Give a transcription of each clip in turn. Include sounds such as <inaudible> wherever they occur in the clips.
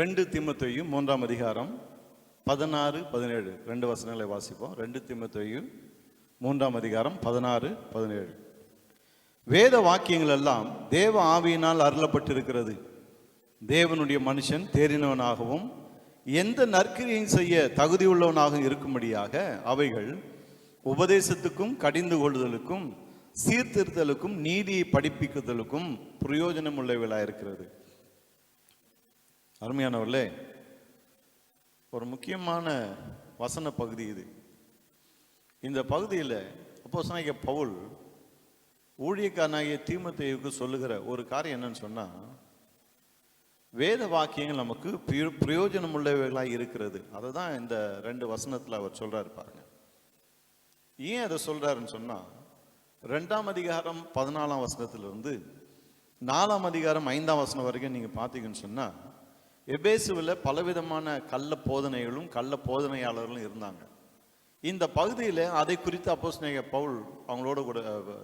ரெண்டு திமுத்தையும் மூன்றாம் அதிகாரம் பதினாறு பதினேழு. ரெண்டு வசனங்களை வாசிப்போம். ரெண்டு திமுத்தையும் மூன்றாம் அதிகாரம் பதினாறு பதினேழு. வேத வாக்கியங்கள் எல்லாம் தேவ ஆவியினால் அருளப்பட்டிருக்கிறது. தேவனுடைய மனுஷன் தேறினவனாகவும் எந்த நற்கிரியும் செய்ய தகுதியுள்ளவனாகவும் இருக்கும்படியாக அவைகள் உபதேசத்துக்கும் கடிந்து கொள்ளுதலுக்கும் சீர்திருத்தலுக்கும் நீதியை படிப்பிக்குதலுக்கும் பிரயோஜனம் உள்ளவைகளாக இருக்கிறது அருமையானவர்களே ஒரு முக்கியமான வசன பகுதி இது. இந்த பகுதியில் அப்போ பவுல் ஊழியக்காரனாகிய தீமத்தேயுக்கு சொல்லுகிற ஒரு காரியம் என்னன்னு சொன்னால் வேத வாக்கியங்கள் நமக்கு பிரயோ- பிரயோஜனம் உள்ளவைகளாக இருக்கிறது. அதை தான் இந்த ரெண்டு வசனத்தில் அவர் சொல்கிறாரு பாருங்க. ஏன் அதை சொல்கிறாருன்னு சொன்னால் ரெண்டாம் அதிகாரம் பதினாலாம் வசனத்திலிருந்து நாலாம் அதிகாரம் ஐந்தாம் வசனம் வரைக்கும் நீங்கள் பார்த்தீங்கன்னு சொன்னால் எபேசுவில் பலவிதமான கள்ள போதனைகளும் கள்ள போதனையாளர்களும் இருந்தாங்க. இந்த பகுதியில் அதை குறித்து அப்போஸ்நேக பவுல் அவங்களோட கூட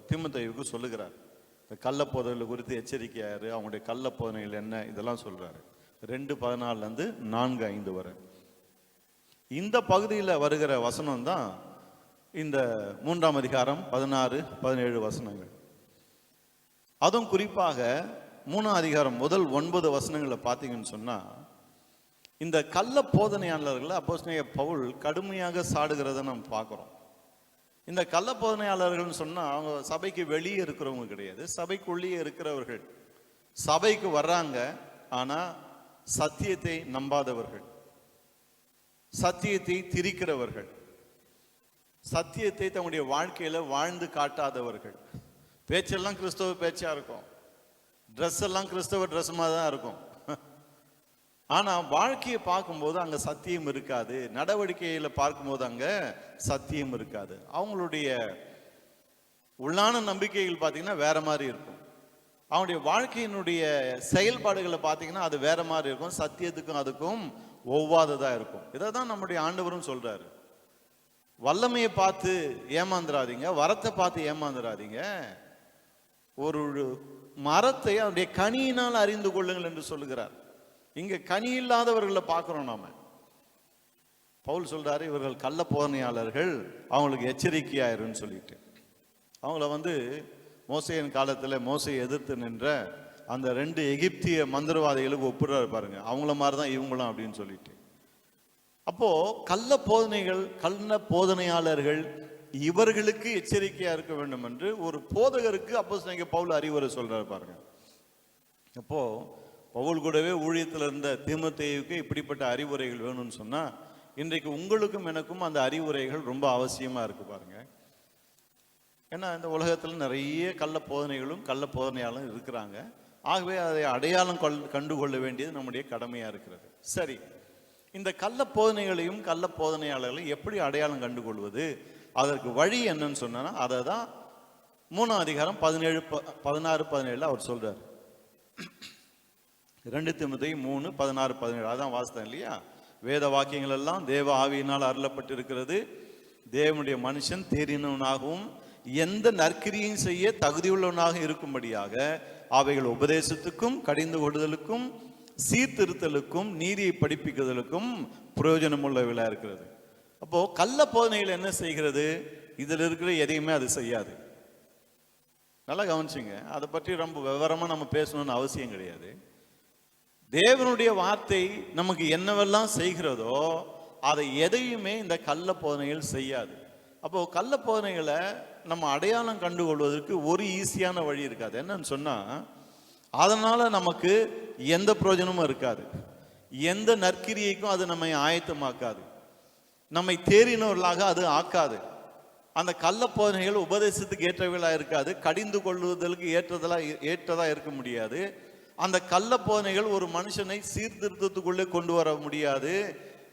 திமுத்தையுக்கு சொல்லுகிறார். இந்த கள்ள போதனைகள் குறித்து எச்சரிக்கையாரு அவங்களுடைய கள்ள போதனைகள் என்ன இதெல்லாம் சொல்கிறாரு ரெண்டு பதினாலுலேருந்து நான்கு ஐந்து வரை. இந்த பகுதியில் வருகிற வசனம் தான் இந்த மூன்றாம் அதிகாரம் பதினாறு பதினேழு வசனங்கள். அதுவும் குறிப்பாக மூணாம் அதிகாரம் முதல் ஒன்பது வசனங்களை பார்த்தீங்கன்னு சொன்னால் இந்த கள்ள போதனையாளர்களை அப்போஸ்தலனாகிய பவுல் கடுமையாக சாடுகிறத நம்ம பார்க்குறோம். இந்த கள்ள போதனையாளர்கள்னு சொன்னால் அவங்க சபைக்கு வெளியே இருக்கிறவங்க கிடையாது. சபைக்குள்ளேயே இருக்கிறவர்கள். சபைக்கு வர்றாங்க ஆனால் சத்தியத்தை நம்பாதவர்கள். சத்தியத்தை திரிக்கிறவர்கள். சத்தியத்தை தங்களுடைய வாழ்க்கையில் வாழ்ந்து காட்டாதவர்கள். பேச்செல்லாம் கிறிஸ்தவ பேச்சாக இருக்கும். ட்ரெஸ் எல்லாம் கிறிஸ்தவ ட்ரெஸ் மாதிரி தான் இருக்கும். ஆனால் வாழ்க்கையை பார்க்கும்போது அங்கே சத்தியம் இருக்காது. நடவடிக்கையில் பார்க்கும்போது அங்கே சத்தியம் இருக்காது. அவங்களுடைய உள்ளான நம்பிக்கைகள் பார்த்தீங்கன்னா வேற மாதிரி இருக்கும். அவனுடைய வாழ்க்கையினுடைய செயல்பாடுகளை பார்த்தீங்கன்னா அது வேற மாதிரி இருக்கும். சத்தியத்துக்கும் அதுக்கும் ஒவ்வாததாக இருக்கும். இதை தான் நம்முடைய ஆண்டவரும் சொல்றாரு. வல்லமையை பார்த்து ஏமாந்துடாதீங்க வரத்தை பார்த்து ஏமாந்துடாதீங்க ஒரு மரத்தை அவருடைய கனியினால் அறிந்து கொள்ளுங்கள் என்று சொல்லுகிறார். இங்க கனி இல்லாதவர்களை பார்க்கிறோம் நாம. பவுல் சொல்றாரு இவர்கள் கள்ள போதனையாளர்கள் அவங்களுக்கு எச்சரிக்கையாயிருன்னு சொல்லிட்டு. அவங்கள வந்து மோசையின் காலத்துல மோசையை எதிர்த்து நின்ற அந்த ரெண்டு எகிப்திய மந்திரவாதிகளுக்கு ஒப்புறாரு பாருங்க. அவங்கள மாதிரி தான் இவங்களும் அப்படின்னு சொல்லிட்டு. அப்போ கள்ள போதனைகள் கள்ள போதனையாளர்கள் இவர்களுக்கு எச்சரிக்கையா இருக்க வேண்டும் என்று ஒரு போதகருக்கு அப்போ பவுல் அறிவுரை சொல்றாரு பாருங்க. அப்போ பவுல் கூடவே ஊழியத்தில் இருந்த தீமத்தேயுக்கு இப்படிப்பட்ட அறிவுரைகள் வேணும்னு சொன்னா இன்றைக்கு உங்களுக்கும் எனக்கும் அந்த அறிவுரைகள் ரொம்ப அவசியமாக இருக்கு பாருங்க. ஏன்னா இந்த உலகத்தில் நிறைய கள்ள போதனைகளும் கள்ள போதனையாளரும் இருக்கிறாங்க. ஆகவே அதை அடையாளம் கொள் கண்டுகொள்ள வேண்டியது நம்முடைய கடமையாக இருக்கிறது. சரி இந்த கள்ள போதனைகளையும் கள்ள போதனையாளர்களையும் எப்படி அடையாளம் கண்டுகொள்வது? அதற்கு வழி என்னன்னு சொன்னா அதை தான் மூணாம் அதிகாரம் பதினேழு ப- பதினாறு பதினேழுல அவர் சொல்றார். ரெண்டு திமுதை மூணு பதினாறு பதினேழு அதான் வாசித்தேன் இல்லையா? வேத வாக்கியங்கள் எல்லாம் தேவ ஆவியினால் அருளப்பட்டிருக்கிறது. தேவனுடைய மனுஷன் தேறினவனாகவும் எந்த நற்கிரியும் செய்ய தகுதியுள்ளவனாக இருக்கும்படியாக அவைகள் உபதேசத்துக்கும் கடிந்து கொடுதலுக்கும் சீர்திருத்தலுக்கும் நீதியை படிப்பிக்குதலுக்கும் பிரயோஜனமுள்ளவைகளாக இருக்கிறது. அப்போ கள்ள போதனைகள் என்ன செய்கிறது? இதில் இருக்கிற எதையுமே அது செய்யாது. நல்லா கவனிச்சுங்க. அதை பற்றி ரொம்ப விவரமாக நம்ம பேசணும்னு அவசியம் கிடையாது. தேவனுடைய வார்த்தை நமக்கு என்னவெல்லாம் செய்கிறதோ அதை எதையுமே இந்த கள்ள போதனைகள் செய்யாது. அப்போ கள்ள போதனைகளை நம்ம அடையாளம் கண்டுகொள்வதற்கு ஒரு ஈஸியான வழி இருக்காது. என்னன்னு சொன்னால் அதனால் நமக்கு எந்த பிரயோஜனமும் இருக்காது. எந்த நற்கிரியைக்கும் அது நம்மை ஆயத்தமாக்காது. நம்மை தேறினவர்களாக அது ஆக்காது. அந்த கள்ள போதனைகள் உபதேசத்துக்கு ஏற்றவர்களாக இருக்காது. கடிந்து கொள்ளுதலுக்கு ஏற்றதெல்லாம் ஏற்றதாக இருக்க முடியாது. அந்த கள்ள போதனைகள் ஒரு மனுஷனை சீர்திருத்தத்துக்குள்ளே கொண்டு வர முடியாது.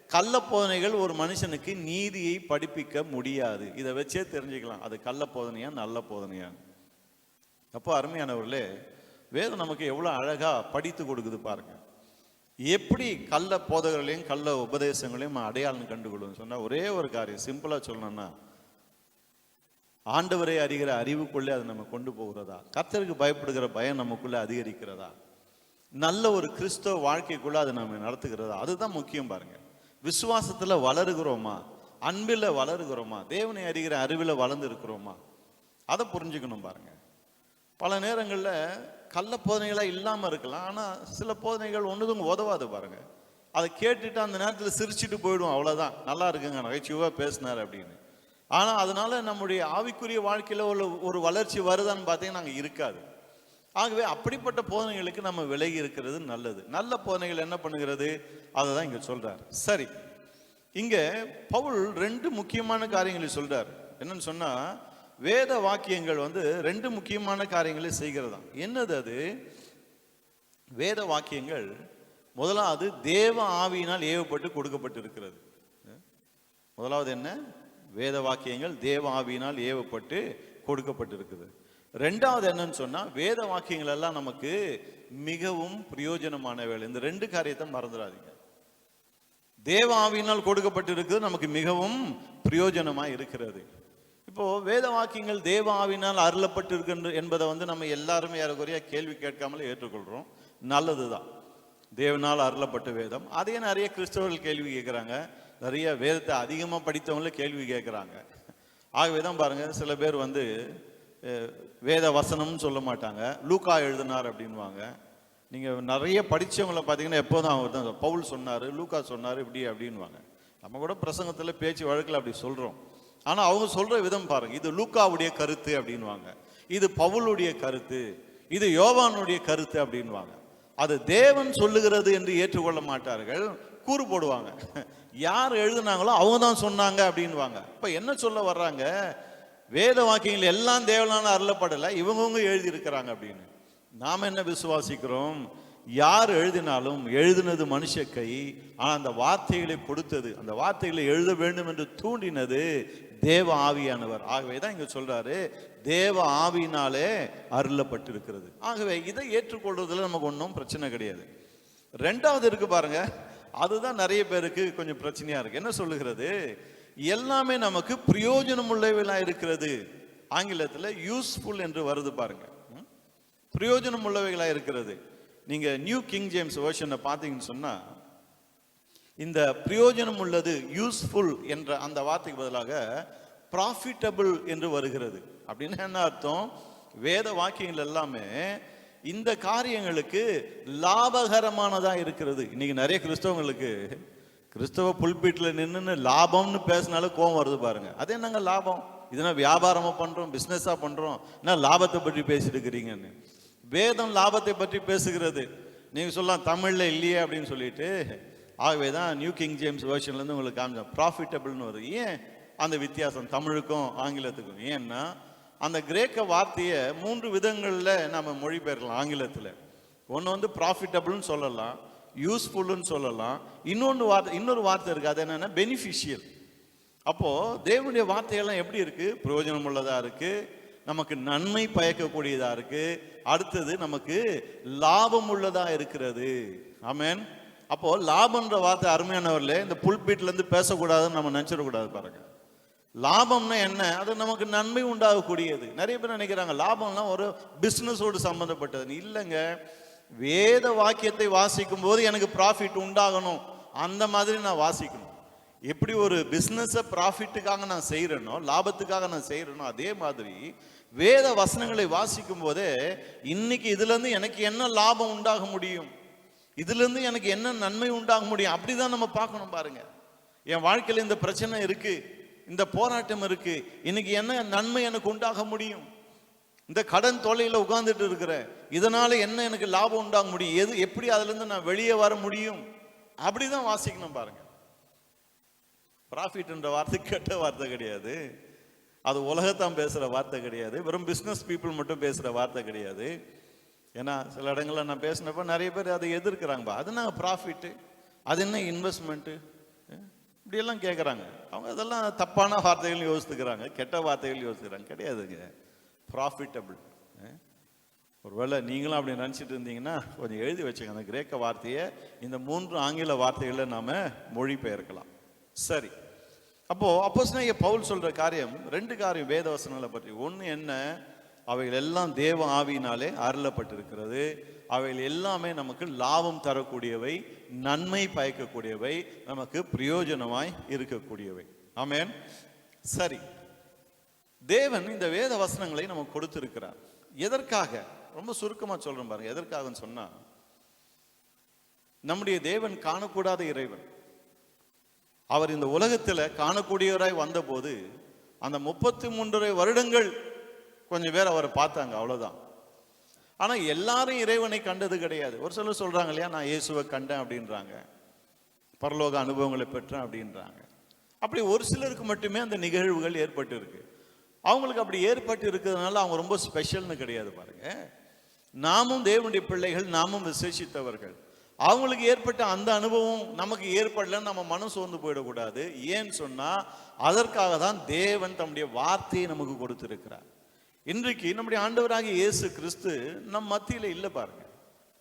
கள்ள போதனைகள் ஒரு மனுஷனுக்கு நீதியை படிப்பிக்க முடியாது. இதை வச்சே தெரிஞ்சுக்கலாம். அது கள்ள போதனையா நல்ல போதனையா? அப்போ அருமையானவர்களே வேதம் நமக்கு எவ்வளோ அழகாக படித்து கொடுக்குது பாருங்கள் எப்படி கள்ள போதகர்களையும் கள்ள உபதேசங்களையும் அடையாளம் கண்டுகொள்ளும் சொன்னால் ஒரே ஒரு காரியம் சிம்பிளா சொல்லணும்னா ஆண்டவரை அறிகிற அறிவுக்குள்ளே அது நம்ம கொண்டு போகிறதா? கர்த்தருக்கு பயப்படுகிற பயம் நமக்குள்ளே அதிகரிக்கிறதா? நல்ல ஒரு கிறிஸ்தவ வாழ்க்கைக்குள்ளே அதை நம்ம நடத்துகிறதா? அதுதான் முக்கியம் பாருங்க. விசுவாசத்துல வளருகிறோமா? அன்பில் வளருகிறோமா? தேவனை அறிகிற அறிவில் வளர்ந்து இருக்கிறோமா அதை புரிஞ்சுக்கணும் பாருங்க. பல நேரங்களில் கள்ள போதனைகளாக இல்லாமல் இருக்கலாம். ஆனால் சில போதனைகள் ஒன்றுதும் உதவாது பாருங்கள் அதை கேட்டுட்டு அந்த நேரத்தில் சிரிச்சுட்டு போயிடும் அவ்வளோதான் நல்லா இருக்குங்க. நகைச்சுவாக பேசினார் அப்படின்னு. ஆனால் அதனால நம்முடைய ஆவிக்குரிய வாழ்க்கையில் ஒரு ஒரு வளர்ச்சி வருதான்னு பார்த்தீங்கன்னா அங்கே இருக்காது. ஆகவே அப்படிப்பட்ட போதனைகளுக்கு நம்ம விலகி இருக்கிறது நல்லது. நல்ல போதனைகள் என்ன பண்ணுகிறது? அதை தான் இங்கே சொல்கிறார் சரி. இங்கே பவுல் ரெண்டு முக்கியமான காரியங்களை சொல்கிறார் என்னன்னு சொன்னால் வேத வாக்கியங்கள் வந்து ரெண்டு முக்கியமான காரியங்களை செய்கிறதாம். என்னது அது? வேத வாக்கியங்கள் முதலாவது தேவ ஆவியினால் ஏவப்பட்டு கொடுக்கப்பட்டிருக்கிறது. முதலாவது என்ன? வேத வாக்கியங்கள் தேவ ஆவியினால் ஏவப்பட்டு கொடுக்கப்பட்டிருக்குது. ரெண்டாவது என்னன்னு சொன்னால் வேத வாக்கியங்கள் எல்லாம் நமக்கு மிகவும் பிரயோஜனமான வேலை. இந்த ரெண்டு காரியத்தை மறந்துடாதீங்க. தேவ ஆவியினால் கொடுக்கப்பட்டிருக்கு நமக்கு மிகவும் பிரயோஜனமாக இருக்கிறது. இப்போ வேத வாக்கியங்கள் தேவ ஆவியினால் அருளப்பட்டிருக்கின்ற என்பதை வந்து நம்ம எல்லாருமே ஏறக்குறைய கேள்வி கேட்காமலே நல்லது தான் தேவனால் அருளப்பட்ட வேதம். அதே நிறைய கிறிஸ்தவர்கள் கேள்வி கேட்குறாங்க. நிறைய வேதத்தை அதிகமாக படித்தவங்களே கேள்வி கேட்குறாங்க. ஆகவே தான் பாருங்கள் சில பேர் வந்து வேத வசனம்னு சொல்ல மாட்டாங்க. லூக்கா எழுதினார் அப்படின்வாங்க நீங்கள் நிறைய படித்தவங்களை பார்த்தீங்கன்னா எப்போதும் அவர் தான் பவுல் சொன்னார் லூக்கா சொன்னார் இப்படி அப்படின்வாங்க நம்ம கூட பிரசங்கத்தில் பேச்சு வழக்கில் அப்படி சொல்கிறோம் ஆனால் அவங்க சொல்கிற விதம் பாருங்கள் இது லூக்காவுடைய கருத்து அப்படின்வாங்க இது பவுலுடைய கருத்து. இது யோவானுடைய கருத்து அப்படின்வாங்க அது தேவன் சொல்லுகிறது என்று ஏற்றுக்கொள்ள மாட்டார்கள். கூறு போடுவாங்க. யார் எழுதுனாங்களோ அவங்க தான் சொன்னாங்க அப்படின்வாங்க இப்போ என்ன சொல்ல வர்றாங்க? வேத வாக்கியங்கள் எல்லாம் தேவனான அருளப்படலை. இவங்கவுங்க எழுதியிருக்கிறாங்க அப்படின்னு. நாம் என்ன விசுவாசிக்கிறோம்? யார் எழுதினாலும் எழுதினது மனுஷ கை. ஆனால் அந்த வார்த்தைகளை கொடுத்தது அந்த வார்த்தைகளை எழுத வேண்டும் என்று தூண்டினது தேவ ஆவியானவர். ஆகவே தான் இங்கே சொல்கிறாரு தேவ ஆவியினாலே அருளப்பட்டிருக்கிறது. ஆகவே இதை ஏற்றுக்கொள்றதுல நமக்கு ஒன்றும் பிரச்சனை கிடையாது. ரெண்டாவது இருக்கு பாருங்க அதுதான் நிறைய பேருக்கு கொஞ்சம் பிரச்சனையாக இருக்கு. என்ன சொல்லுகிறது? எல்லாமே நமக்கு பிரயோஜனம் உள்ளவைகளாக இருக்கிறது. ஆங்கிலத்தில் யூஸ்ஃபுல் என்று வருது பாருங்க. ம்? பிரயோஜனம் உள்ளவைகளாக இருக்கிறது. நீங்கள் நியூ கிங் ஜேம்ஸ் வேர்ஷனை பார்த்தீங்கன்னு சொன்னால் இந்த பிரயோஜனம் உள்ளது யூஸ்ஃபுல் என்ற அந்த வார்த்தைக்கு பதிலாக ப்ராஃபிட்டபிள் என்று வருகிறது. அப்படின்னு என்ன அர்த்தம்? வேத வாக்கியங்கள் எல்லாமே இந்த காரியங்களுக்கு லாபகரமானதாக இருக்கிறது. இன்னைக்கு நிறைய கிறிஸ்தவங்களுக்கு கிறிஸ்தவ புல்பீட்டில் நின்றுன்னு லாபம்னு பேசினாலும் கோவம் வருது பாருங்க. அது என்னங்க லாபம்? இதெல்லாம் வியாபாரமாக பண்ணுறோம் பிஸ்னஸாக பண்ணுறோம் என்ன லாபத்தை பற்றி பேசிட்டு இருக்கிறீங்கன்னு. வேதம் லாபத்தை பற்றி பேசுகிறது. நீங்கள் சொல்லலாம் தமிழில் இல்லையே அப்படின்னு சொல்லிட்டு ஆகவே தான் நியூ கிங் ஜேம்ஸ் வேர்ஷன்லேருந்து உங்களுக்கு காமிச்சோம். ப்ராஃபிட்டபிள்னு வருது. ஏன் அந்த வித்தியாசம்? தமிழுக்கும் ஆங்கிலத்துக்கும். ஏன்னா அந்த கிரேக்க வார்த்தையை மூன்று விதங்களில் நம்ம மொழிபெயர்க்கலாம் ஆங்கிலத்தில். ஒன்று வந்து ப்ராஃபிட்டபிள்னு சொல்லலாம் யூஸ்ஃபுல்லுன்னு சொல்லலாம். இன்னொன்று வார்த்தை இன்னொரு வார்த்தை இருக்குது அது என்னென்னா பெனிஃபிஷியல் அப்போது தேவனுடைய வார்த்தையெல்லாம் எப்படி இருக்குது பிரயோஜனம் உள்ளதாக இருக்குது நமக்கு நன்மை பயக்கக்கூடியதாக இருக்குது அடுத்தது நமக்கு லாபம் உள்ளதாக இருக்கிறது. ஆமேன் அப்போ லாபம்ன்ற வார்த்தை அருமையானவர்களே இந்த புல்பீட்ல இருந்து பேசக்கூடாதுன்னு நம்ம நினைச்சிடக்கூடாது பாருங்க. லாபம்னா என்ன? அது நமக்கு நன்மை உண்டாகக்கூடியது. நிறைய பேர் நினைக்கிறாங்க லாபம்லாம் ஒரு பிஸ்னஸோடு சம்மந்தப்பட்டதுன்னு இல்லைங்க. வேத வாக்கியத்தை வாசிக்கும் போது எனக்கு ப்ராஃபிட் உண்டாகணும். அந்த மாதிரி நான் வாசிக்கணும். எப்படி ஒரு பிஸ்னஸை ப்ராஃபிட்டுக்காக நான் செய்கிறேனோ லாபத்துக்காக நான் செய்கிறேனோ அதே மாதிரி வேத வசனங்களை வாசிக்கும் போதே இன்னைக்கு இதுலேருந்து எனக்கு என்ன லாபம் உண்டாக முடியும்? இதுலேருந்து எனக்கு என்ன நன்மை உண்டாக முடியும்? அப்படிதான் நம்ம பார்க்கணும் பாருங்க. என் வாழ்க்கையில் இந்த பிரச்சனை இருக்கு இந்த போராட்டம் இருக்கு. இன்னைக்கு என்ன நன்மை எனக்கு உண்டாக முடியும்? இந்த கடன் தொலையில் உட்கார்ந்துட்டு இருக்கிறேன் இதனால என்ன எனக்கு லாபம் உண்டாக முடியும்? எது எப்படி அதுலேருந்து நான் வெளியே வர முடியும்? அப்படிதான் வாசிக்கணும் பாருங்க. ப்ராஃபிட்ன்ற வார்த்தை கெட்ட வார்த்தை கிடையாது. அது உலகத்தான் பேசுகிற வார்த்தை கிடையாது. வெறும் பிஸ்னஸ் பீப்புள் மட்டும் பேசுகிற வார்த்தை கிடையாது. ஏன்னா சில இடங்களில் நான் பேசினப்போ நிறைய பேர் அதை எதிர்க்கிறாங்கப்பா. அது என்ன ப்ராஃபிட்டு அது என்ன இன்வெஸ்ட்மெண்ட்டு இப்படியெல்லாம் கேட்குறாங்க அவங்க அதெல்லாம் தப்பான வார்த்தைகள் யோசித்துக்கிறாங்க. கெட்ட வார்த்தைகள் யோசிக்கிறாங்க கிடையாதுங்க. ப்ராஃபிட்டபிள் ஒருவேளை நீங்களும் அப்படி நினச்சிட்டு இருந்தீங்கன்னா கொஞ்சம் எழுதி வச்சுங்க அந்த கிரேக்க வார்த்தையை இந்த மூன்று ஆங்கில வார்த்தைகளை நாம் மொழிபெயர்க்கலாம். சரி. அப்போது அப்போஸ் பவுல் சொல்கிற காரியம் ரெண்டு காரியம் வேதவசனங்களை பற்றி. ஒன்று என்ன? அவைகள் எல்லாம் தேவ ஆவியினாலே அருளப்பட்டிருக்கிறது. அவைகள் எல்லாமே நமக்கு லாபம் தரக்கூடியவை நன்மை பயக்கக்கூடியவை நமக்கு பிரயோஜனமாய் இருக்கக்கூடியவை. ஆமேன். சரி. தேவன் இந்த வேத வசனங்களை நமக்கு கொடுத்திருக்கிறார். எதற்காக? ரொம்ப சுருக்கமா சொல்றேன் பாருங்க. எதற்காகன்னு சொன்னா நம்முடைய தேவன் காணக்கூடாத இறைவன். அவர் இந்த உலகத்துல காணக்கூடியவராய் வந்தபோது அந்த முப்பத்தி மூன்றரை வருடங்கள் கொஞ்சம் பேர் அவரை பார்த்தாங்க அவ்வளோதான் ஆனால் எல்லாரும் இறைவனை கண்டது கிடையாது. ஒரு சிலர் சொல்கிறாங்க இல்லையா நான் இயேசுவை கண்டேன் அப்படின்றாங்க. பரலோக அனுபவங்களை பெற்றேன் அப்படின்றாங்க. அப்படி ஒரு சிலருக்கு மட்டுமே அந்த நிகழ்வுகள் ஏற்பட்டு இருக்கு அவங்களுக்கு அப்படி ஏற்பட்டு இருக்கிறதுனால அவங்க ரொம்ப ஸ்பெஷல்னு கிடையாது பாருங்க. நாமும் தேவனுடைய பிள்ளைகள் நாமும் விசேஷித்தவர்கள். அவங்களுக்கு ஏற்பட்ட அந்த அனுபவம் நமக்கு ஏற்படலன்னு நம்ம மனம் சோர்ந்து போயிடக்கூடாது. ஏன்னு சொன்னால் அதற்காக தான் தேவன் தம்முடைய வார்த்தையை நமக்கு கொடுத்துருக்கிறார். இன்றைக்கு நம்முடைய ஆண்டவராகிய இயேசு கிறிஸ்து நம் மத்தியில் இல்லை பாருங்க.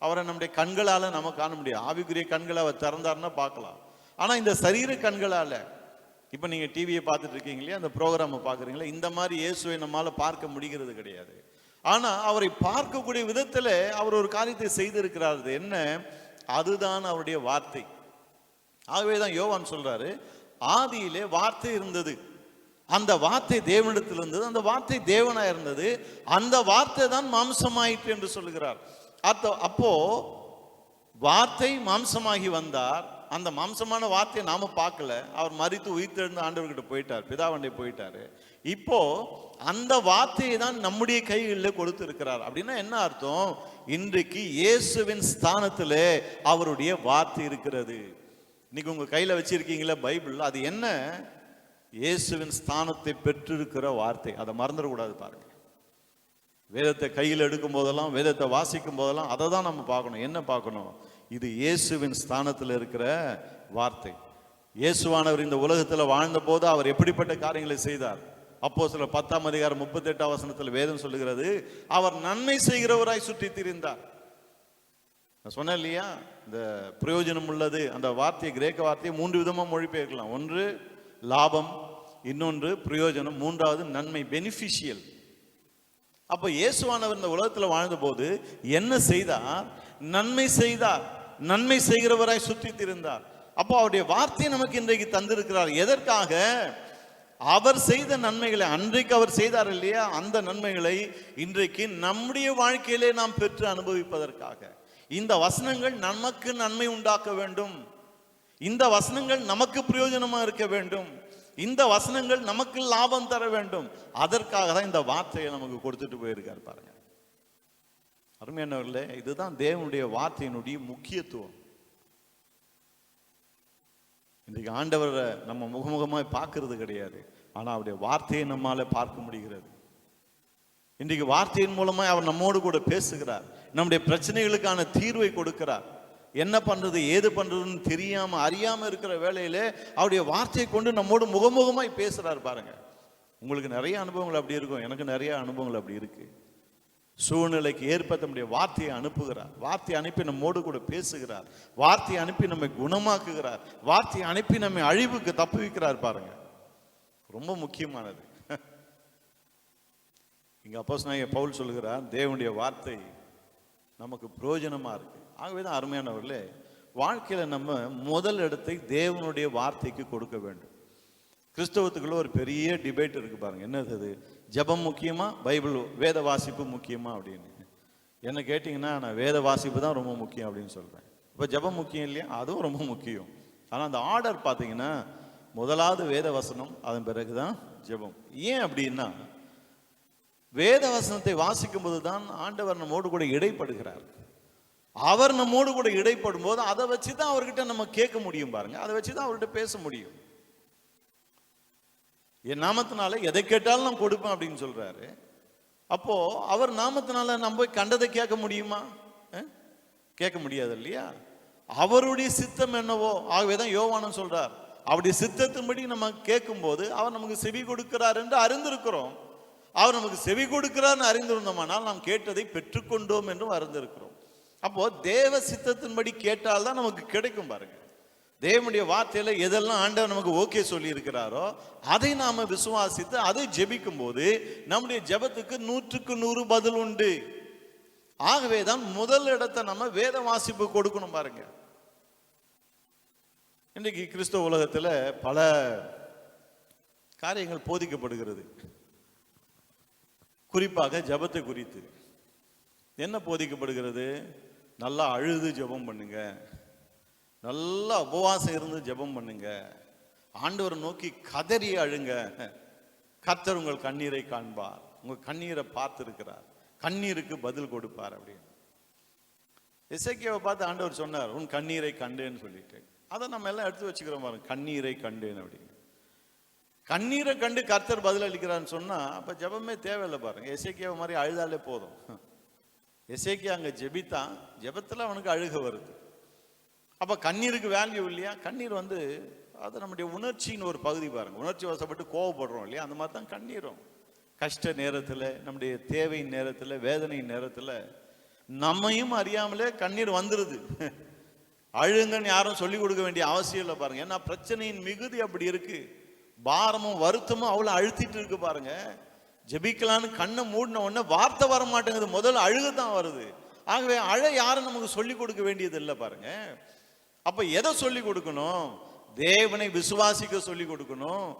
அவரை நம்முடைய கண்களால் நம்ம காண முடியும். ஆவிக்குரிய கண்களை அவர் திறந்தாருன்னா பார்க்கலாம். ஆனால் இந்த சரீர கண்களால் இப்போ நீங்கள் டிவியை பார்த்துட்டு இருக்கீங்க இல்லையா? அந்த ப்ரோக்ராமை பார்க்குறீங்களா? இந்த மாதிரி இயேசுவை நம்மால் பார்க்க முடிகிறது கிடையாது. ஆனால் அவரை பார்க்கக்கூடிய விதத்தில் அவர் ஒரு காரியத்தை செய்திருக்கிறார். அது என்ன? அதுதான் அவருடைய வார்த்தை. ஆகவே தான் யோவான் சொல்கிறாரு ஆதியிலே வார்த்தை இருந்தது. அந்த வார்த்தை தேவனிடத்தில் இருந்தது. அந்த வார்த்தை தேவனாக இருந்தது. அந்த வார்த்தை தான் மாம்சமாயிற்று என்று சொல்லுகிறார். அத்த அப்போ வார்த்தை மாம்சமாகி வந்தார். அந்த மாம்சமான வார்த்தையை நாம பார்க்கல. அவர் மறித்து உயிர்த்தெழுந்து ஆண்டவர்கிட்ட போயிட்டார். பிதாவண்டை போயிட்டாரு. இப்போ அந்த வார்த்தையை தான் நம்முடைய கைகளில் கொடுத்திருக்கிறார். அப்படின்னா என்ன அர்த்தம்? இன்றைக்கு இயேசுவின் ஸ்தானத்திலே அவருடைய வார்த்தை இருக்கிறது. இன்னைக்கு உங்க கையில வச்சிருக்கீங்களா பைபிள் அது என்ன? இயேசுவின் ஸ்தானத்தை பெற்றிருக்கிற வார்த்தை. அதை மறந்துடக்கூடாது பாருங்க. வேதத்தை கையில் எடுக்கும் போதெல்லாம் வேதத்தை வாசிக்கும் போதெல்லாம் அதை தான் நம்ம பார்க்கணும். என்ன பார்க்கணும்? இது இயேசுவின் ஸ்தானத்தில் இருக்கிற வார்த்தை. இயேசுவானவர் இந்த உலகத்தில் வாழ்ந்த போது அவர் எப்படிப்பட்ட காரியங்களை செய்தார்? அப்போ சில பத்தாம் அதிகாரம் முப்பத்தெட்டு வசனத்தில் வேதம் சொல்லுகிறது அவர் நன்மை செய்கிறவராய் சுற்றி திரிந்தார். நான் சொன்னேன் இல்லையா? இந்த பிரயோஜனம் உள்ளது. அந்த வார்த்தையை கிரேக்க வார்த்தையை மூன்று விதமாக மொழிபெயர்க்கலாம். ஒன்று லாபம் இன்னொன்று பிரயோஜனம் மூன்றாவது நன்மை பெனிஃபிஷியல் அப்போ இயேசுவானவர் இந்த உலகத்தில் வாழ்ந்தபோது என்ன செய்தார்? நன்மை செய்தார். நன்மை செய்கிறவராய் சுற்றித்திருந்தார் அப்போ அவருடைய வார்த்தையை நமக்கு இன்றைக்கு தந்திருக்கிறார். எதற்காக? அவர் செய்த நன்மைகளை அன்றைக்கு அவர் செய்தார் இல்லையா? அந்த நன்மைகளை இன்றைக்கு நம்முடைய வாழ்க்கையிலே நாம் பெற்று அனுபவிப்பதற்காக. இந்த வசனங்கள் நமக்கு நன்மை உண்டாக்க வேண்டும். இந்த வசனங்கள் நமக்கு பிரயோஜனமா இருக்க வேண்டும். இந்த வசனங்கள் நமக்கு லாபம் தர வேண்டும். அதற்காக தான் இந்த வார்த்தையை நமக்கு கொடுத்துட்டு போயிருக்கார் பாருங்க. அருமையானவர்களே இதுதான் தேவனுடைய வார்த்தையினுடைய முக்கியத்துவம். இன்றைக்கு ஆண்டவரை நம்ம முகமுகமாய் பார்க்கறது கிடையாது. ஆனா அவருடைய வார்த்தையை நம்மால பார்க்க முடிகிறது. இன்றைக்கு வார்த்தையின் மூலமாக அவர் நம்மோடு கூட பேசுகிறார். நம்முடைய பிரச்சனைகளுக்கான தீர்வை கொடுக்கிறார். என்ன பண்ணுறது ஏது பண்ணுறதுன்னு தெரியாமல் அறியாமல் இருக்கிற வேலையிலே அவருடைய வார்த்தையை கொண்டு நம்மோடு முகமுகமாய் பேசுகிறார் பாருங்க. உங்களுக்கு நிறைய அனுபவங்கள் அப்படி இருக்கும். எனக்கு நிறைய அனுபவங்கள் அப்படி இருக்கு. சூழ்நிலைக்கு ஏற்ப தம்முடைய வார்த்தையை அனுப்புகிறார். வார்த்தையை அனுப்பி நம்மோடு கூட பேசுகிறார். வார்த்தையை அனுப்பி நம்மை குணமாக்குகிறார். வார்த்தையை அனுப்பி நம்மை அழிவுக்கு தப்பு வைக்கிறார் பாருங்க. ரொம்ப முக்கியமானது. இங்கே அப்போஸ் பவுல் சொல்லுகிறார் தேவனுடைய வார்த்தை நமக்கு பிரயோஜனமா இருக்குது ஆகவே தான் அருமையானவர்களே வாழ்க்கையில் நம்ம முதல் இடத்தை தேவனுடைய வார்த்தைக்கு கொடுக்க வேண்டும். கிறிஸ்தவத்துக்குள்ள ஒரு பெரிய டிபேட் இருக்கு பாருங்க. என்னது அது? ஜெபம் முக்கியமா? பைபிள் வேத வாசிப்பு முக்கியமா அப்படின்னு? என்ன கேட்டிங்கன்னா நான் வேத வாசிப்பு தான் ரொம்ப முக்கியம் அப்படின்னு சொல்கிறேன் இப்போ ஜெபம் முக்கியம் இல்லையா? அதுவும் ரொம்ப முக்கியம். ஆனால் அந்த ஆர்டர் பார்த்தீங்கன்னா முதலாவது வேத வசனம் அதன் பிறகு தான் ஜெபம். ஏன் அப்படின்னா வேத வசனத்தை வாசிக்கும் போது தான் ஆண்டவர் நம்மோடு கூட இடைப்படுகிறார். அவர் நம்மோடு கூட இடைப்படும் போது அதை வச்சு தான் அவர்கிட்ட நம்ம கேட்க முடியும் பாருங்க. அதை வச்சு தான் அவர்கிட்ட பேச முடியும். என் நாமத்தினால எதை கேட்டாலும் நான் கொடுப்பேன் அப்படின்னு சொல்றாரு. அப்போ அவர் நாமத்தினால நம்ம போய் கண்டதை கேட்க முடியுமா? கேட்க முடியாது இல்லையா? அவருடைய சித்தம் என்னவோ? ஆகவே தான் யோவானம் சொல்றார். அவருடைய சித்தத்தின்படி நம்ம கேட்கும்போது அவர் நமக்கு செவி கொடுக்கிறார் என்று அறிந்திருக்கிறோம். அவர் நமக்கு செவி கொடுக்கிறார்னு அறிந்திருந்தோமானால் நாம் கேட்டதை பெற்றுக்கொண்டோம் என்றும் அறிந்திருக்கிறோம். அப்போ தேவ சித்தத்தின்படி கேட்டால்தான் நமக்கு கிடைக்கும் பாருங்க. தேவனுடைய வார்த்தையில எதெல்லாம் ஆண்டவர் நமக்கு ஓகே சொல்லி இருக்கிறாரோ அதை நாம விசுவாசித்து அதை ஜெபிக்கும் போது நம்முடைய ஜெபத்துக்கு நூற்றுக்கு நூறு பதில் உண்டு. ஆகவே தான் முதல் இடத்தை நம்ம வேத வாசிப்பு கொடுக்கணும் பாருங்க. இன்றைக்கு கிறிஸ்தவ உலகத்தில் பல காரியங்கள் போதிக்கப்படுகிறது. குறிப்பாக ஜெபத்தை குறித்து. என்ன போதிக்கப்படுகிறது? நல்லா அழுது ஜெபம் பண்ணுங்க. நல்லா உபவாசம் இருந்து ஜெபம் பண்ணுங்க. ஆண்டவரை நோக்கி கதறி அழுங்க. கர்த்தர் உங்கள் கண்ணீரை காண்பார். உங்கள் கண்ணீரை பார்த்துருக்கிறார். கண்ணீருக்கு பதில் கொடுப்பார் அப்படின்னு. இசைக்கியாவை பார்த்து ஆண்டவர் சொன்னார் உன் கண்ணீரை கண்டேன்னு சொல்லிட்டு. அதை நம்ம எல்லாம் எடுத்து வச்சுக்கிறோம் பாருங்க. கண்ணீரை கண்டேன் அப்படின்னு. கண்ணீரை கண்டு கர்த்தர் பதில் அளிக்கிறான்னு சொன்னால் அப்போ ஜெபமே தேவையில்லை பாருங்க. எசேக்கியாவை மாதிரி அழுதாலே போதும். எசேக்கி அங்கே ஜெபித்தான். ஜெபத்தில் அவனுக்கு அழுக வருது. அப்போ கண்ணீருக்கு வேல்யூ இல்லையா? கண்ணீர் வந்து அது நம்முடைய உணர்ச்சின்னு ஒரு பகுதி பாருங்கள் உணர்ச்சி வசப்பட்டு கோவப்படுறோம் இல்லையா? அந்த மாதிரி தான் கண்ணீரும். கஷ்ட நேரத்தில் நம்முடைய தேவையின் நேரத்தில் வேதனையின் நேரத்தில் நம்மையும் அறியாமலே கண்ணீர் வந்துடுது அழுங்கன்னு யாரும் சொல்லிக் கொடுக்க வேண்டிய அவசியம் இல்லை பாருங்க. ஏன்னா பிரச்சனையின் மிகுதி அப்படி இருக்கு. பாரமும் வருத்தமும் அவ்வளோ அழுத்திட்டு இருக்கு பாருங்கள் ஜெபிக்கலான்னு கண்ணை மூடின உடனே வார்த்தை வர மாட்டேங்குது. முதல்ல அழுகு தான் வருது. ஆகவே அழ யாரும் நமக்கு சொல்லி கொடுக்க வேண்டியது இல்லை பாருங்க. அப்ப எதை சொல்லி கொடுக்கணும்? தேவனை விசுவாசிக்க சொல்லி கொடுக்கணும்.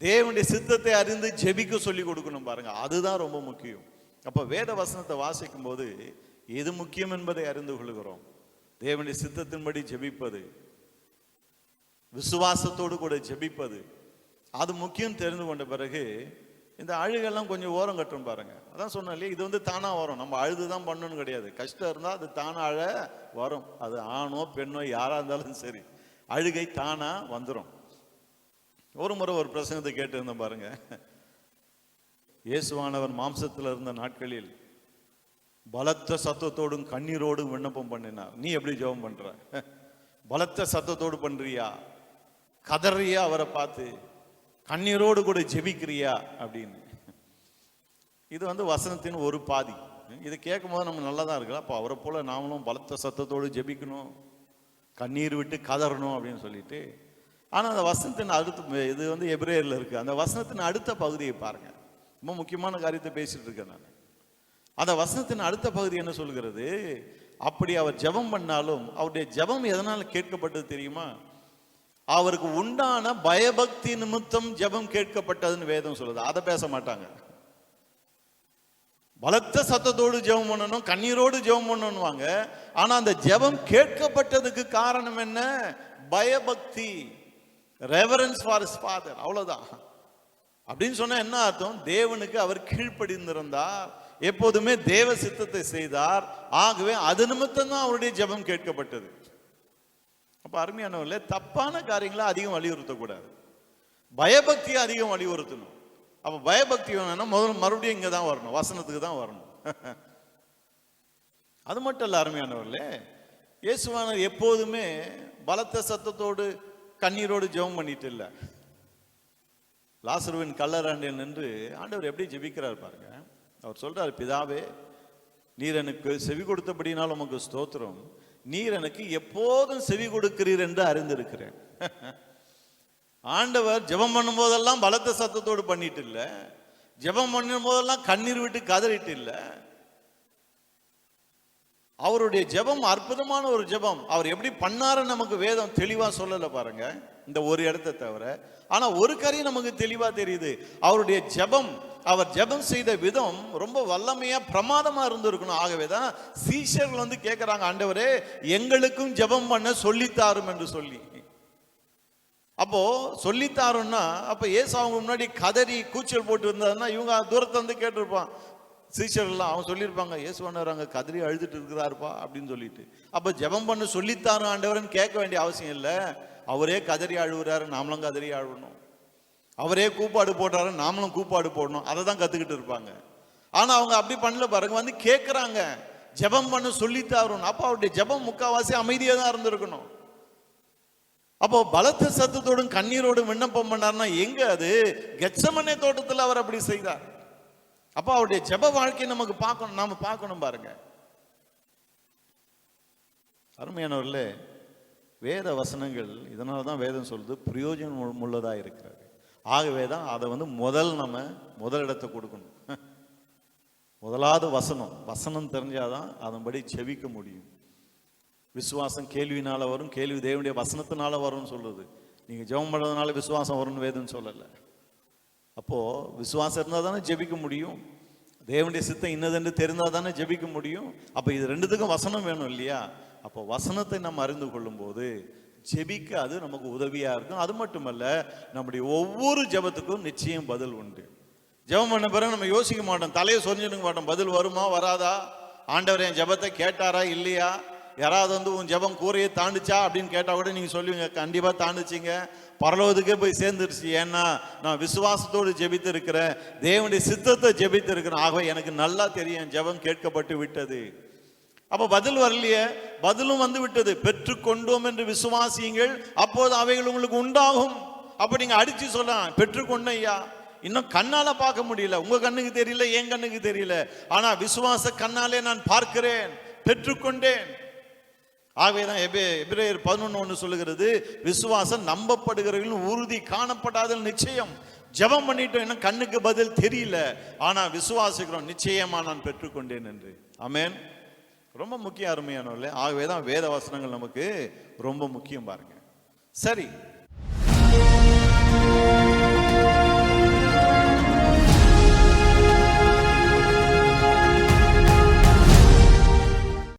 தேவனுடைய சித்தத்தை அறிந்து ஜெபிக்க சொல்லி கொடுக்கணும் பாருங்க. அதுதான் ரொம்ப முக்கியம். அப்ப வேத வசனத்தை வாசிக்கும் போது எது முக்கியம் என்பதை அறிந்து கொள்கிறோம். தேவனுடைய சித்தத்தின்படி ஜெபிப்பது. விசுவாசத்தோடு கூட ஜெபிப்பது. அது முக்கியம் தெரிந்து கொண்ட பிறகு இந்த அழுகெல்லாம் கொஞ்சம் ஓரம் கட்டும் பாருங்க. அதான் சொன்னேன் இல்லையா? இது வந்து தானாக வரும். நம்ம அழுது தான் பண்ணணும்னு கிடையாது. கஷ்டம் இருந்தால் அது தானாக அழ வரும். அது ஆணோ பெண்ணோ யாராக இருந்தாலும் சரி. அழுகை தானாக வந்துடும் ஒரு முறை ஒரு பிரசங்கத்தை கேட்டிருந்தோம் பாருங்க. இயேசுவானவர் மாம்சத்தில் இருந்த நாட்களில் பலத்த சத்தத்தோடும் கண்ணீரோடும் விண்ணப்பம் பண்ணினார். நீ எப்படி ஜெபம் பண்ற? பலத்த சத்தத்தோடு பண்றியா? கதறியா அவரை பார்த்து கண்ணீரோடு கூட ஜெபிக்கிறியா அப்படின்னு. இது வந்து வசனத்தின் ஒரு பாதி. இது கேட்கும் போது நம்ம நல்லா தான் இருக்கலாம் அப்போ அவரை போல் நாமளும் பலத்த சத்தத்தோடு ஜெபிக்கணும். கண்ணீர் விட்டு கதறணும் அப்படின்னு சொல்லிட்டு. ஆனால் அந்த வசனத்தின் அடுத்த இது வந்து எபிரேயரில் இருக்குது அந்த வசனத்தின் அடுத்த பகுதியை பாருங்கள் ரொம்ப முக்கியமான காரியத்தை பேசிகிட்டு இருக்கேன் நான். அந்த வசனத்தின் அடுத்த பகுதி என்ன சொல்கிறது அப்படி அவர் ஜெபம் பண்ணாலும் அவருடைய ஜெபம் எதனால் கேட்கப்பட்டது தெரியுமா? அவருக்கு உண்டான பயபக்தி நிமித்தம் ஜெபம் கேட்கப்பட்டதுன்னு வேதம் சொல்லுது. அதை பேச மாட்டாங்க. பலத்த சத்தத்தோடு ஜெபம் பண்ணணும் கண்ணீரோடு ஜெபம் பண்ணணுவாங்க ஆனா அந்த ஜெபம் கேட்கப்பட்டதுக்கு காரணம் என்ன? பயபக்தி. Reverence for is father. அவ்வளவுதான். அப்படின்னு சொன்னா என்ன அர்த்தம்? தேவனுக்கு அவர் கீழ்ப்படிந்திருந்தார். எப்போதுமே தேவ சித்தத்தை செய்தார். ஆகவே அது நிமித்தம் தான் அவருடைய ஜெபம் கேட்கப்பட்டது. அப்போ அருமையானவர்களே தப்பான காரியங்களை அதிகம் வலியுறுத்தக்கூடாது. பயபக்தியை அதிகம் வலியுறுத்தணும். அப்போ பயபக்தி வேணும்னா முதல்ல மறுபடியும் இங்கே தான் வரணும். வசனத்துக்கு தான் வரணும். <laughs> அது மட்டும் இல்லை அருமையானவர்களே இயேசுவானவர் எப்போதுமே பலத்த சத்தத்தோடு கண்ணீரோடு ஜெபம் பண்ணிட்டு இல்லை. லாசருவின் கல்லராண்டில் நின்று ஆண்டவர் எப்படி ஜெபிக்கிறார் பாருங்க. அவர் சொல்றார் பிதாவே நீர் எனக்கு செவி கொடுத்தபடினால் உமக்கு ஸ்தோத்திரம். நீர் எனக்கு எப்போதும் செவி கொடுக்கிறீர் என்று அறிந்திருக்கிறேன். ஆண்டவர் ஜெபம் பண்ணும் போதெல்லாம் பலத்த சத்தத்தோடு பண்ணிட்டு இல்லை ஜெபம் பண்ணும் போதெல்லாம் கண்ணீர் விட்டு கதறிட்டு இல்ல அவருடைய ஜெபம் அற்புதமான ஒரு ஜெபம். அவர் எப்படி பண்ணாருன்னு நமக்கு வேதம் தெளிவா சொல்லலை பாருங்க. இந்த ஒரு இடத்த தவிர. ஆனால் ஒரு காரியம் நமக்கு தெளிவாக தெரியுது. அவருடைய ஜெபம் அவர் ஜெபம் செய்த விதம் ரொம்ப வல்லமையாக பிரமாதமாக இருந்திருக்கணும். ஆகவே தான் சீஷர்கள் வந்து கேட்குறாங்க ஆண்டவரே எங்களுக்கும் ஜெபம் பண்ண சொல்லித்தாரும் என்று சொல்லி. அப்போது சொல்லித்தாருன்னா அப்போ ஏசு அவங்க முன்னாடி கதறி கூச்சல் போட்டு இருந்ததுன்னா இவங்க தூரத்தை வந்து கேட்டிருப்பான். சீஷர்கள்லாம் அவங்க சொல்லியிருப்பாங்க இயேசுவானவர் அங்கே கதறி அழுதுட்டு இருக்கிறாருப்பா அப்படின்னு சொல்லிட்டு. அப்போ ஜெபம் பண்ண சொல்லித்தாரு ஆண்டவர்னு கேட்க வேண்டிய அவசியம் இல்லை. அவரே கதறி அழுகுறாரு நாமளும் கதறி அழுகணும் அவரே கூப்பாடு போடுறாரு நாமளும் கூப்பாடு போடணும். அதை தான் கத்துக்கிட்டு இருப்பாங்க. ஆனால் அவங்க அப்படி பண்ணல பாருங்க. வந்து கேட்குறாங்க ஜெபம் பண்ண சொல்லித்தாரணும் அப்போ அவருடைய ஜெபம் முக்காவாசி அமைதியாக தான் இருந்திருக்கணும். அப்போ பலத்த சத்தத்தோடும் கண்ணீரோடும் விண்ணப்பம் பண்ணார்னா எங்க அது? கெச்சமனே தோட்டத்தில் அவர் அப்படி செய்தார். அப்போ அவருடைய ஜெப வாழ்க்கையை நமக்கு பார்க்கணும். நாம பார்க்கணும் பாருங்க. அருமையானவர்களே வேத வசனங்கள் இதனால தான் வேதம் சொல்லுது பிரயோஜனம் உள்ளதாக இருக்கிறது. ஆகவே தான் அதை வந்து முதல் நம்ம முதல் இடத்தை கொடுக்கணும். <laughs> முதலாவது வசனம். வசனம் தெரிஞ்சாதான் அதன்படி செவிக்க முடியும். விசுவாசம் கேள்வினால வரும் கேள்வி தேவனுடைய வசனத்தினால வரும்னு சொல்லுது. நீங்கள் ஜெபம் பண்ணுறதுனால விசுவாசம் வரும்னு வேதம் சொல்லலை. அப்போது விசுவாசம் இருந்தால் தானே ஜெபிக்க முடியும். தேவனுடைய சித்தம் இன்னதென்று தெரிந்தால் தானே ஜெபிக்க முடியும். அப்போ இது ரெண்டுத்துக்கும் வசனம் வேணும் இல்லையா? அப்போ வசனத்தை நம்ம அறிந்து கொள்ளும்போது ஜெபிக்க அது நமக்கு உதவியாக இருக்கும். அது மட்டுமல்ல நம்முடைய ஒவ்வொரு ஜெபத்துக்கும் நிச்சயம் பதில் உண்டு. ஜெபம் பண்ண பிறகு நம்ம யோசிக்க மாட்டோம். தலையை சொரிஞ்சிருக்க மாட்டோம். பதில் வருமா வராதா? ஆண்டவர் என் ஜெபத்தை கேட்டாரா இல்லையா? யாராவது வந்து உன் ஜெபம் கூரையை தாண்டுச்சா அப்படின்னு கேட்டால் கூட நீங்கள் சொல்லுவீங்க கண்டிப்பாக தாண்டிச்சிங்க. பரலோகத்துக்கே போய் சேர்ந்துருச்சு. ஏன்னா நான் விசுவாசத்தோடு ஜெபித்து இருக்கிறேன் தேவனுடைய சித்தத்தை ஜெபித்து இருக்கிறேன் ஆகவே எனக்கு நல்லா தெரியும் ஜெபம் கேட்கப்பட்டு விட்டது. அப்ப பதில் வரலையே? பதிலும் வந்து விட்டது பெற்றுக்கொண்டோம் என்று விசுவாசியுங்கள். அப்போது அவைகள் உங்களுக்கு உண்டாகும். அப்ப நீங்க அடிச்சு சொல்லலாம் பெற்றுக்கொண்டோம் ஐயா. இன்னும் கண்ணால பார்க்க முடியல. உங்க கண்ணுக்கு தெரியல என் கண்ணுக்கு தெரியல. ஆனா விசுவாச கண்ணாலே நான் பார்க்கிறேன். பெற்றுக்கொண்டேன் ஆகவேதான் எபே எபிரேயர் பதினொன்று ஒன்று சொல்லுகிறது விசுவாசம் நம்பப்படுகிறவர்களும் உறுதி காணப்படாத நிச்சயம். ஜெபம் பண்ணிட்டோம் இன்னும் கண்ணுக்கு பதில் தெரியல. ஆனா விசுவாசிக்கிறோம் நிச்சயமா நான் பெற்றுக்கொண்டேன் என்று. அமேன் ரொம்ப முக்கிய அருமையானவர்களே. ஆகவே தான் வேத வசனங்கள் நமக்கு ரொம்ப முக்கியம் பாருங்க. சரி.